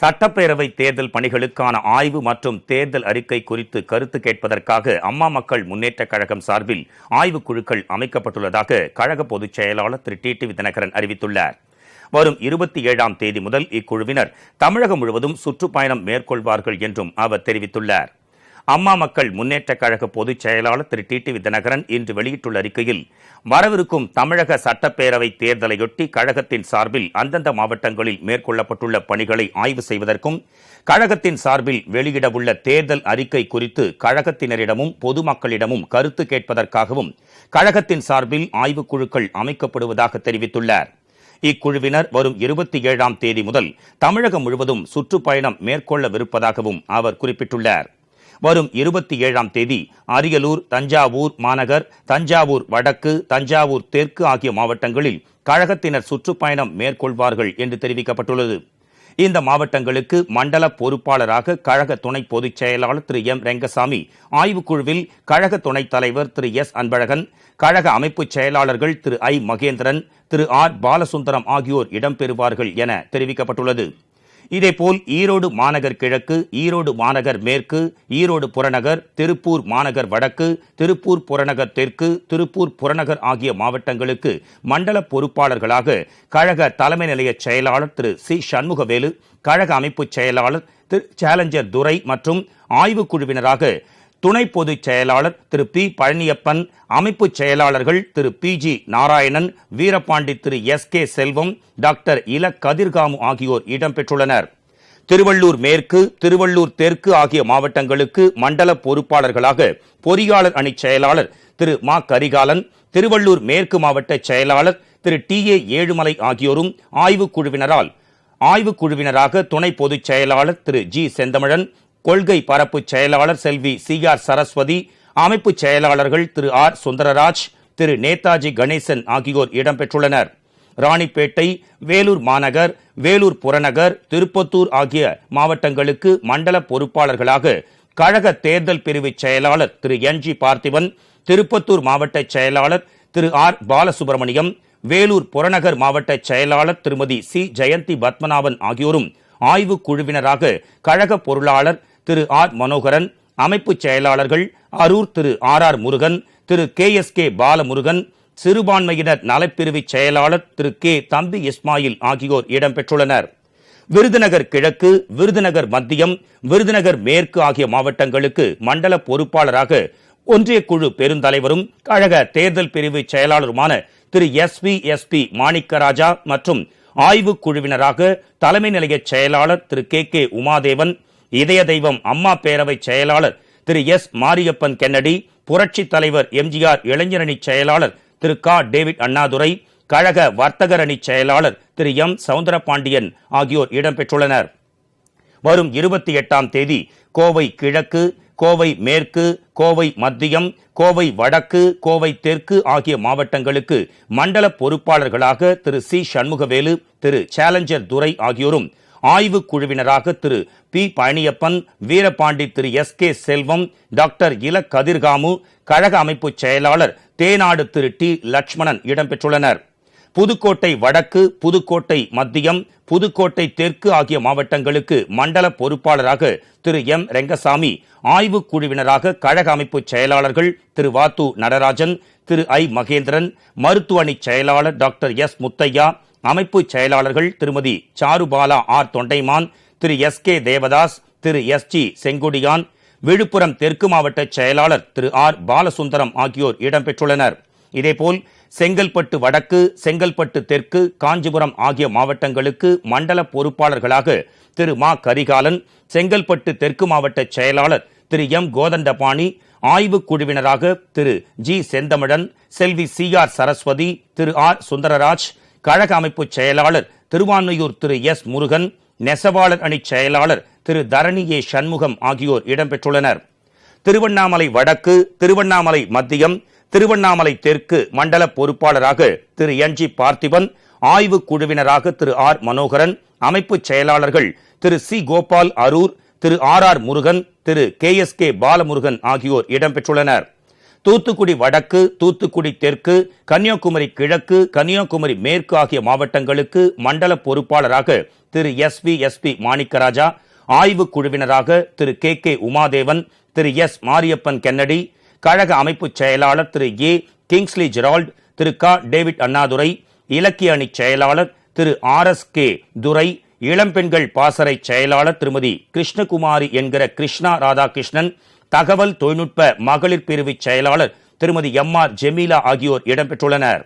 சட்டப்பேரவை தேர்தல் பணிகளுக்கான ஆய்வு மற்றும் தேர்தல் அறிக்கை குறித்து கருத்து கேட்பதற்காக அம்மா மக்கள் முன்னேற்றக் கழகம் சார்பில் ஆய்வுக் குழுக்கள் அமைக்கப்பட்டுள்ளதாக கழக பொதுச் செயலாளர் திரு டி டி தினகரன் அறிவித்துள்ளார். வரும் இருபத்தி ஏழாம் தேதி முதல் இக்குழுவினர் தமிழகம் முழுவதும் சுற்றுப்பயணம் மேற்கொள்வார்கள் என்றும் அவர் தெரிவித்துள்ளார். அம்மா மக்கள் முன்னேற்ற கழக பொதுச் செயலாளர் திரு. டி. டி. தினகரன் இன்று வெளியிட்டுள்ள அறிக்கையில் வரவிருக்கும் தமிழக சட்டப்பேரவை தேர்தலையொட்டி கழகத்தின் சார்பில் அந்தந்த மாவட்டங்களில் மேற்கொள்ளப்பட்டுள்ள பணிகளை ஆய்வு செய்வதற்கும் கழகத்தின் சார்பில் வெளியிடவுள்ள தேர்தல் அறிக்கை குறித்து கழகத்தினரிடமும் பொதுமக்களிடமும் கருத்து கேட்பதற்காகவும் கழகத்தின் சார்பில் ஆய்வுக்குழுக்கள் அமைக்கப்படுவதாக தெரிவித்துள்ளார். இக்குழுவினர் வரும் இருபத்தி ஏழாம் தேதி முதல் தமிழகம் முழுவதும் சுற்றுப்பயணம் மேற்கொள்ளவிருப்பதாகவும் அவர் குறிப்பிட்டுள்ளார். வரும் இருபத்தி ஏழாம் தேதி அரியலூர் தஞ்சாவூர் மாநகர் தஞ்சாவூர் வடக்கு தஞ்சாவூர் தெற்கு ஆகிய மாவட்டங்களில் கழகத்தினர் சுற்றுப்பயணம் மேற்கொள்வார்கள் என்று தெரிவிக்கப்பட்டுள்ளது. இந்த மாவட்டங்களுக்கு மண்டல பொறுப்பாளராக கழக துணை பொதுச் செயலாளர் திரு எம். ரெங்கசாமி ஆய்வுக்குழுவில் கழக துணைத் தலைவர் திரு எஸ். அன்பழகன் கழக அமைப்புச் செயலாளர்கள் திரு ஐ. மகேந்திரன் திரு ஆர். பாலசுந்தரம் ஆகியோர் இடம்பெறுவார்கள் என தெரிவிக்கப்பட்டுள்ளது. இதேபோல் ஈரோடு மாநகர் கிழக்கு ஈரோடு மாநகர் மேற்கு ஈரோடு புறநகர் திருப்பூர் மாநகர் வடக்கு திருப்பூர் புறநகர் தெற்கு திருப்பூர் புறநகர் ஆகிய மாவட்டங்களுக்கு மண்டல பொறுப்பாளர்களாக கழக தலைமை நிலைய செயலாளர் திரு சி. சண்முகவேலு கழக அமைப்பு செயலாளர் திரு சேலஞ்சர் துரை மற்றும் ஆய்வுக் குழுவினராக துணை பொதுச் செயலாளர் திரு பி. பழனியப்பன் அமைப்பு செயலாளர்கள் Thiru P. G. Narayanan Veerapandi Thiru S. K. Selvam doctor இல கதிர்காமு ஆகியோர் இடம்பெற்றுள்ளனர். திருவள்ளூர் மேற்கு திருவள்ளூர் தெற்கு ஆகிய மாவட்டங்களுக்கு மண்டல பொறுப்பாளர்களாக பொறியாளர் அணி செயலாளர் திரு மா. கரிகாலன் திருவள்ளூர் மேற்கு மாவட்ட செயலாளர் திரு டி. ஏ. ஏழுமலை ஆகியோரும் ஆய்வுக் குழுவினரால் ஆய்வுக் குழுவினராக துணை பொதுச் செயலாளர் திரு ஜி. செந்தமிழன் கொள்கை பரப்பு செயலாளர் செல்வி சி ஆர் சரஸ்வதி அமைப்பு செயலாளர்கள் திரு ஆர் சுந்தரராஜ் திரு நேதாஜி கணேசன் ஆகியோர் இடம்பெற்றுள்ளனர். ராணிப்பேட்டை வேலூர் மாநகர் வேலூர் புறநகர் திருப்பத்தூர் ஆகிய மாவட்டங்களுக்கு மண்டல பொறுப்பாளர்களாக கழக தேர்தல் பிரிவு செயலாளர் திரு என் ஜி பார்த்திபன் திருப்பத்தூர் மாவட்ட செயலாளர் திரு ஆர் பாலசுப்ரமணியம் வேலூர் புறநகர் மாவட்ட செயலாளர் திருமதி சி ஜெயந்தி பத்மநாபன் ஆகியோரும் ஆய்வுக் குழுவினராக கழக பொருளாளர் திரு ஆர். மனோகரன் அமைப்பு செயலாளர்கள் Arur Thiru R. R. Murugan Thiru K. S. K. Balamurugan சிறுபான்மையினர் நலப்பிரிவு செயலாளர் திரு கே. தம்பி இஸ்மாயில் ஆகியோர் இடம்பெற்றுள்ளனர். விருதுநகர் கிழக்கு விருதுநகர் மத்தியம் விருதுநகர் மேற்கு ஆகிய மாவட்டங்களுக்கு மண்டல பொறுப்பாளராக ஒன்றிய குழு பெருந்தலைவரும் கழக தேர்தல் பிரிவு செயலாளருமான Thiru S. P. S. P. Manikkaraja மற்றும் ஆய்வுக் குழுவினராக தலைமை நிலைய செயலாளர் திரு கே. கே. உமாதேவன் இதய தெய்வம் அம்மா பேரவை செயலாளர் திரு எஸ். மாரியப்பன் கென்னடி புரட்சி தலைவர் எம்ஜிஆர் இளைஞரணி செயலாளர் திரு கா. டேவிட் அண்ணாதுரை கழக வர்த்தகர் அணி செயலாளர் திரு எம். சவுந்தரபாண்டியன் ஆகியோர் இடம்பெற்றுள்ளனர். வரும் இருபத்தி எட்டாம் தேதி கோவை கிழக்கு கோவை மேற்கு கோவை மத்தியம் கோவை வடக்கு கோவை தெற்கு ஆகிய மாவட்டங்களுக்கு மண்டல பொறுப்பாளர்களாக திரு. சி. சண்முகவேலு திரு. சேலஞ்சர் துரை ஆகியோரும் ஆய்வுக் குழுவினராக Thiru. P. Palaniappan Veerapandi Thiru. S. K. Selvam doctor இல கதிர்காமு கழக அமைப்பு செயலாளர் தேனாடு திரு. டி. லட்சுமணன் இடம்பெற்றுள்ளனர். புதுக்கோட்டை வடக்கு புதுக்கோட்டை மத்தியம் புதுக்கோட்டை தெற்கு ஆகிய மாவட்டங்களுக்கு மண்டல பொறுப்பாளராக திரு. எம். ரெங்கசாமி ஆய்வுக் குழுவினராக கழக அமைப்பு செயலாளர்கள் திரு. வாத்து நடராஜன் திரு. ஐ. மகேந்திரன் மருத்துவ அணி செயலாளர் டாக்டர் எஸ். முத்தையா அமைப்பு செயலாளர்கள் Thirumathi Charubala R Thondaiman Thiru S K Devadas Thiru S G Chenkudiyan Villupuram தெற்கு மாவட்ட செயலாளர் திரு ஆர் பாலசுந்தரம் ஆகியோர் இடம்பெற்றுள்ளனர். இதேபோல் செங்கல்பட்டு வடக்கு செங்கல்பட்டு தெற்கு காஞ்சிபுரம் ஆகிய மாவட்டங்களுக்கு மண்டல பொறுப்பாளர்களாக திரு மா கரிகாலன் செங்கல்பட்டு தெற்கு மாவட்ட செயலாளர் திரு எம் கோதண்டபாணி ஆய்வுக் குழுவினராக Thiru G Senthamizhan Selvi C R Saraswathi Thiru R Sundararaj கழக அமைப்பு செயலாளர் திருவான்மையூர் திரு எஸ் முருகன் நெசவாளர் அணி செயலாளர் திரு தரணி ஏ சண்முகம் ஆகியோர் இடம்பெற்றுள்ளனர். திருவண்ணாமலை வடக்கு திருவண்ணாமலை மத்தியம் திருவண்ணாமலை தெற்கு மண்டல பொறுப்பாளராக திரு என் ஜி பார்த்திபன் ஆய்வுக் குழுவினராக திரு ஆர் மனோகரன் அமைப்புச் செயலாளர்கள் Thiru C Gopal Arur Thiru R R Murugan Thiru K S K Balamurugan ஆகியோர் இடம்பெற்றுள்ளனர். தூத்துக்குடி வடக்கு தூத்துக்குடி தெற்கு கன்னியாகுமரி கிழக்கு கன்னியாகுமரி மேற்கு ஆகிய மாவட்டங்களுக்கு மண்டல பொறுப்பாளராக Thiru S V S P Manikkaraja ஆய்வுக் குழுவினராக Thiru K K Umadevan Thiru S Mariappan Kennedy கழக அமைப்புச் செயலாளர் திரு ஏ கிங்ஸ்லி ஜெரால்ட் திரு க டேவிட் அண்ணாதுரை இலக்கிய அணி செயலாளர் Thiru R S K Durai இளம்பெண்கள் பாசறை செயலாளர் திருமதி கிருஷ்ணகுமாரி என்கிற கிருஷ்ணா ராதாகிருஷ்ணன் தகவல் தொழில்நுட்ப மகளிர் பிரிவு செயலாளர் திருமதி எம் ஆர் ஜெமீலா ஆகியோர் இடம்பெற்றுள்ளனர்.